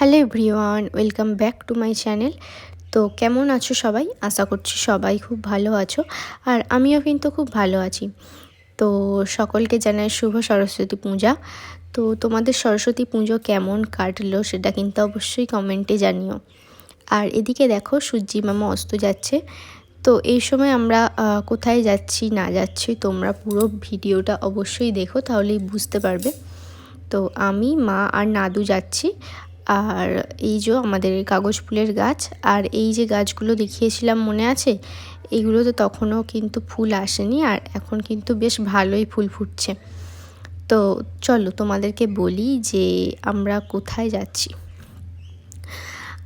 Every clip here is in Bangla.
Hello everyone, welcome back to my channel. তো কেমন আছো সবাই? আশা করছি সবাই খুব ভালো আছো, আর আমিও কিন্তু খুব ভালো আছি। তো সকলকে জানাই শুভ সরস্বতী পূজা। তো তোমাদের সরস্বতী পুজো কেমন কাটলো সেটা কিন্তু অবশ্যই কমেন্টে জানিও। আর এদিকে দেখো সূর্যি মামা অস্ত যাচ্ছে। তো এই সময় আমরা কোথায় যাচ্ছি না যাচ্ছি তোমরা পুরো ভিডিওটা অবশ্যই দেখো, তাহলেই বুঝতে পারবে। তো আমি, মা আর নাদু যাচ্ছি। আর এই যে আমাদের কাগজ ফুলের গাছ, আর এই যে গাছগুলো দেখিয়েছিলাম মনে আছে? এইগুলো তো তখনও কিন্তু ফুল আসেনি আর এখন কিন্তু বেশ ভালোই ফুল ফুটছে। তো চলো তোমাদেরকে বলি যে আমরা কোথায় যাচ্ছি।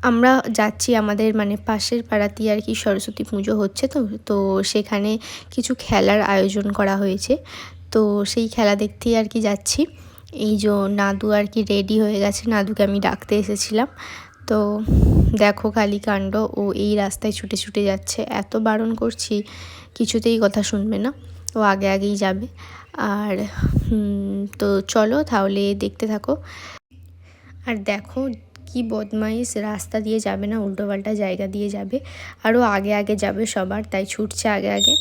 আমরা যাচ্ছি আমাদের মানে পাশের পাড়াতেই আর কি সরস্বতী পুজো হচ্ছে তো তো সেখানে কিছু খেলার আয়োজন করা হয়েছে। তো সেই খেলা দেখতেই আর কি যাচ্ছি। এই যে নাদু আর কি রেডি হয়ে গেছে, নাদুকে আমি ডাকতে এসেছিলাম। তো দেখো খালি কাণ্ড ও এই রাস্তায় ছুটে ছুটে যাচ্ছে। এত বারণ করছি, কিছুতেই কথা শুনবে না। ও আগে আগেই যাবে। আর তো চলো তাহলে দেখতে থাকো। আর দেখো কি বদমাইশ, রাস্তা দিয়ে যাবে না, উল্টোপাল্টা জায়গা দিয়ে যাবে। আরও আগে আগে যাবে সবার, তাই ছুটছে আগে আগে।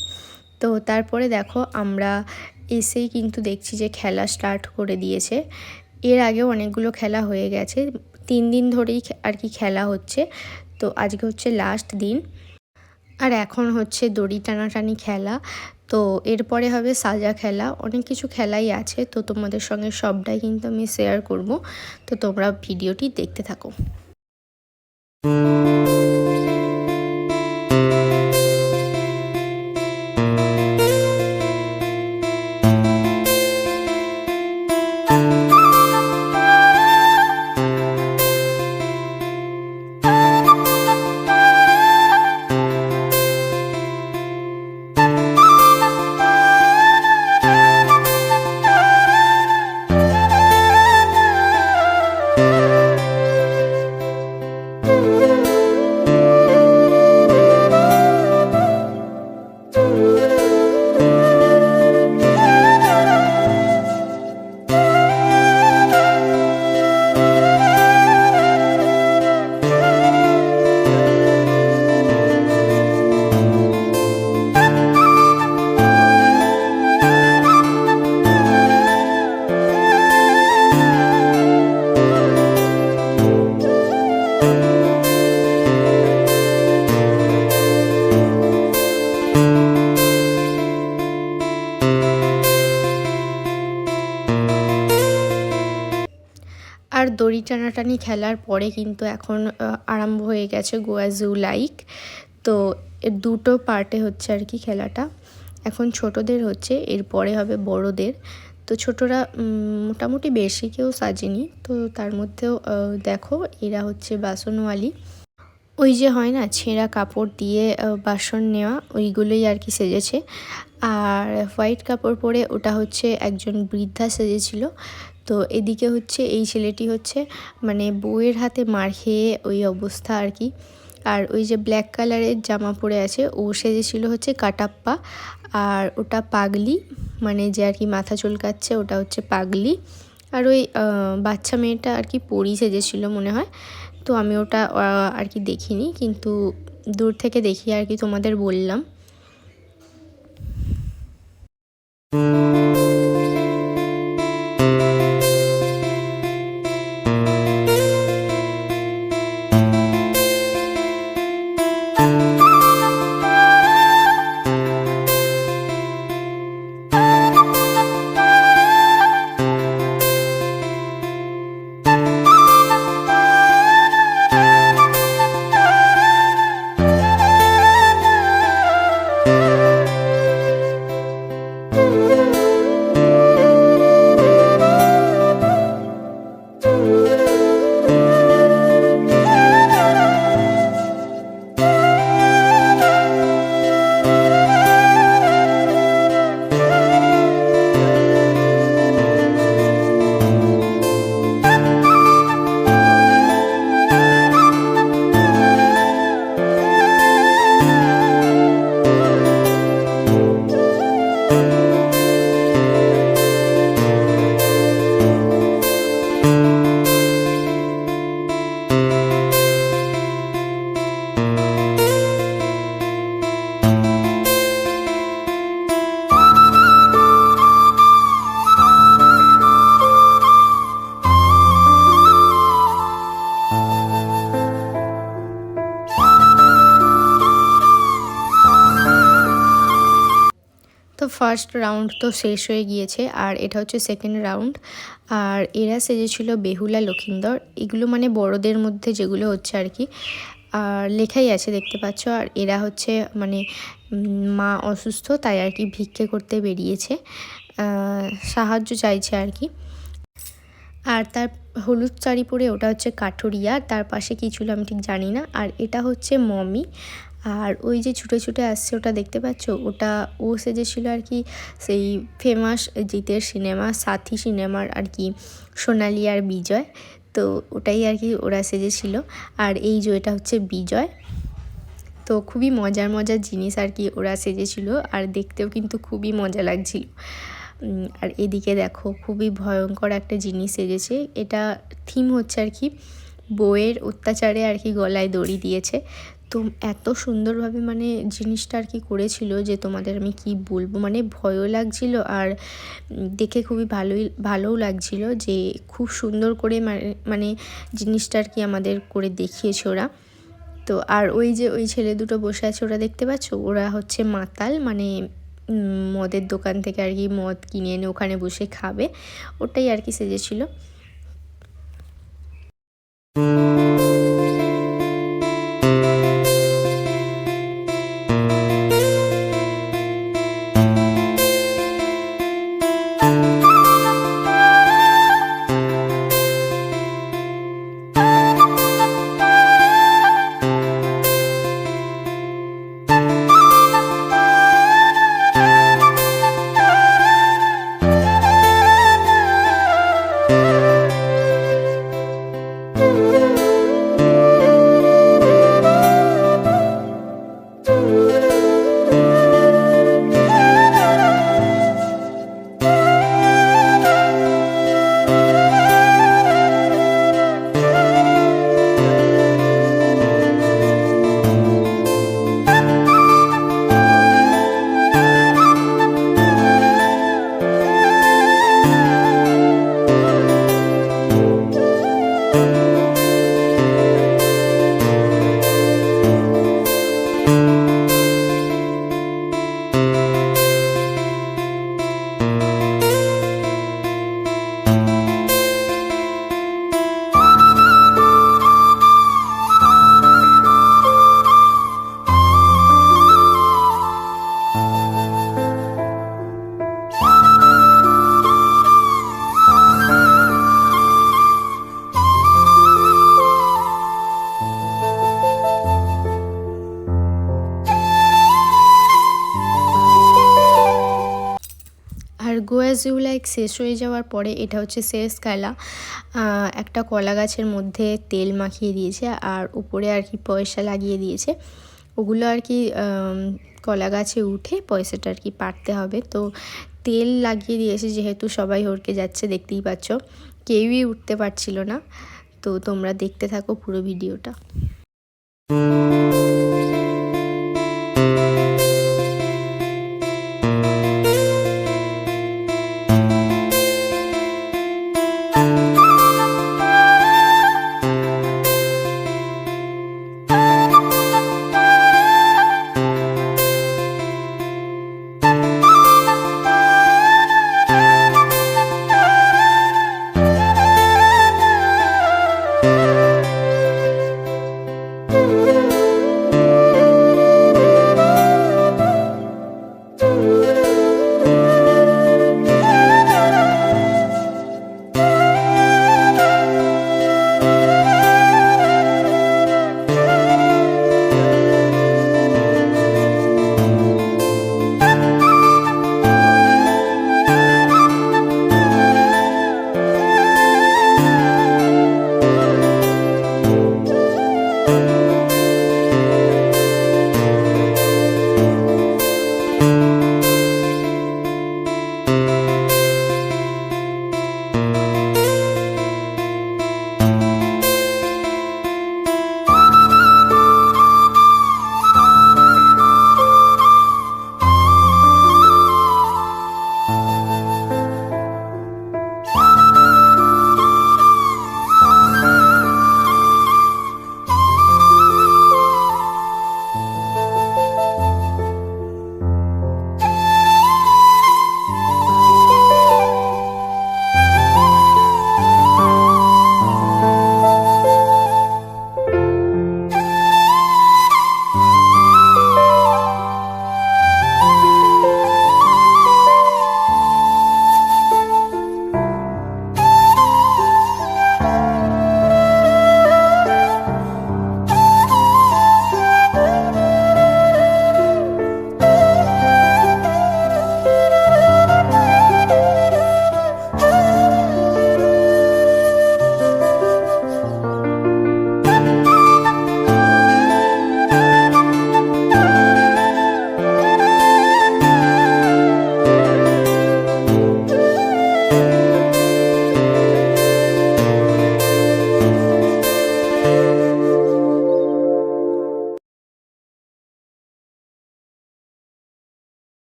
তো তারপরে দেখো আমরা এসেই কিন্তু দেখছি যে খেলা স্টার্ট করে দিয়েছে। এর আগেও অনেকগুলো খেলা হয়ে গেছে। তিন দিন ধরেই আর কি খেলা হচ্ছে। তো আজকে হচ্ছে লাস্ট দিন। আর এখন হচ্ছে দড়ি টানাটানি খেলা। তো এরপরে হবে সাজা খেলা। অনেক কিছু খেলাই আছে। তো তোমাদের সঙ্গে সবটাই কিন্তু আমি শেয়ার করব। তো তোমরা ভিডিওটি দেখতে থাকো। টানাটানি খেলার পরে কিন্তু এখন আরম্ভ হয়ে গেছে গোয়া জু লাইক। তো দুটো পার্টে হচ্ছে আর কি খেলাটা। এখন ছোটদের হচ্ছে এরপরে হবে বড়দের। তো ছোটরা মোটামুটি বেশি কেউ সাজেনি। তো তার মধ্যেও দেখো, এরা হচ্ছে বাসনওয়ালি। ওই যে হয় না, ছেঁড়া কাপড় দিয়ে বাসন নেওয়া, ওইগুলোই আর কি সেজেছে। আর হোয়াইট কাপড় পরে ওটা হচ্ছে একজন বৃদ্ধা সেজেছিল। তো এদিকে হচ্ছে এই ছেলেটি হচ্ছে মানে বউয়ের হাতে মার খেয়ে ওই অবস্থা আর কি। আর ওই যে ব্ল্যাক কালারের জামা পরে আছে, ও সেজেছিল হচ্ছে কাটাপ্পা আর ওটা পাগলি মানে যে আর কি মাথা চুলকাচ্ছে ওটা হচ্ছে পাগলি। আর ওই বাচ্চা মেয়েটা আর কি পরি সেজেছিল মনে হয়। তো আমি ওটা আর কি দেখিনি, কিন্তু দূর থেকে দেখি আর কি তোমাদের বললাম। ফার্স্ট রাউন্ড তো শেষ হয়ে গিয়েছে, আর এটা হচ্ছে সেকেন্ড রাউন্ড আর এরা সেজেছিল বেহুলা, লক্ষিন্দর, এগুলো মানে বড়দের মধ্যে যেগুলো হচ্ছে আর কি। আর লেখাই আছে, দেখতে পাচ্ছ। আর এরা হচ্ছে মানে মা অসুস্থ, তাই আর কি ভিক্ষে করতে বেরিয়েছে। সাহায্য চাইছে আর কি। আর তার হলুদ শাড়ি পরে ওটা হচ্ছে কাঠুরিয়া তার পাশে কী ছিল আমি ঠিক জানি না। আর এটা হচ্ছে মমি। আর ওই যে ছুটে ছুটে আসছে ওটা দেখতে পাচ্ছ? ওটা ও সেজেছিল আর কি সেই ফেমাস জিতের সিনেমা সাথী সিনেমার আর কি, সোনালি আর বিজয়। তো ওটাই আর কি ওরা সেজেছিল। আর এই যে এটা হচ্ছে বিজয়। তো খুবই মজার মজার জিনিস আর কি ওরা সেজেছিল। আর দেখতেও কিন্তু খুবই মজা লাগছিল। আর এদিকে দেখো খুবই ভয়ঙ্কর একটা জিনিস সেজেছে। এটা থিম হচ্ছে আর কি বইয়ের অত্যাচারে আর কি গলায় দড়ি দিয়েছে। তো এত সুন্দরভাবে মানে জিনিসটা আর কি করেছিল যে তোমাদের আমি কি বলব? মানে ভয়ও লাগছিল আর দেখে খুবই ভালোই, ভালোও লাগছিল যে খুব সুন্দর করে মানে জিনিসটা আর কি আমাদের করে দেখিয়েছে ওরা। তো আর ওই যে ওই ছেলে দুটো বসে আছে ওরা দেখতে পাচ্ছ? ওরা হচ্ছে মাতাল মানে মদের দোকান থেকে আর কি মদ কিনে এনে ওখানে বসে খাবে। ওটাই আর কি সেজেছিল ইউ লাইক শেষ হয়ে যাওয়ার পরে এটা হচ্ছে শেষ খেলা। একটা কলা গাছের মধ্যে তেল মাখিয়ে দিয়েছে আর উপরে আর কি পয়সা লাগিয়ে দিয়েছে। ওগুলো আর কি কলা গাছে উঠে পয়সাটা আর কি পারতে হবে। তো তেল লাগিয়ে দিয়েছে যেহেতু সবাই হরকে যাচ্ছে, দেখতেই পাচ্ছ। কেউই উঠতে পারছিল না। তো তোমরা দেখতে থাকো পুরো ভিডিওটা।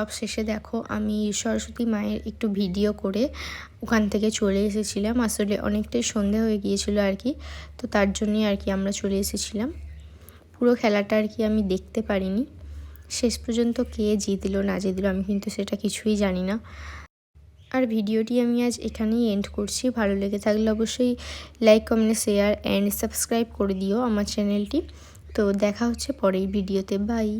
সব শেষে দেখো আমি সরস্বতী মায়ের একটু ভিডিও করে ওখান থেকে চলে এসেছিলাম। আসলে অনেকটাই সন্ধে হয়ে গিয়েছিল আর কি, তো তার জন্যই আর কি আমরা চলে এসেছিলাম। পুরো খেলাটা আর কি আমি দেখতে পারিনি। শেষ পর্যন্ত কে জিতলো, না জিতলো, আমি কিন্তু সেটা কিছুই জানি না। আর ভিডিওটি আমি আজ এখানেই এন্ড করছি। ভালো লেগে থাকলে অবশ্যই like comment share and subscribe করে দিও আমার চ্যানেলটি তো দেখা হচ্ছে পরের ভিডিওতে। বাই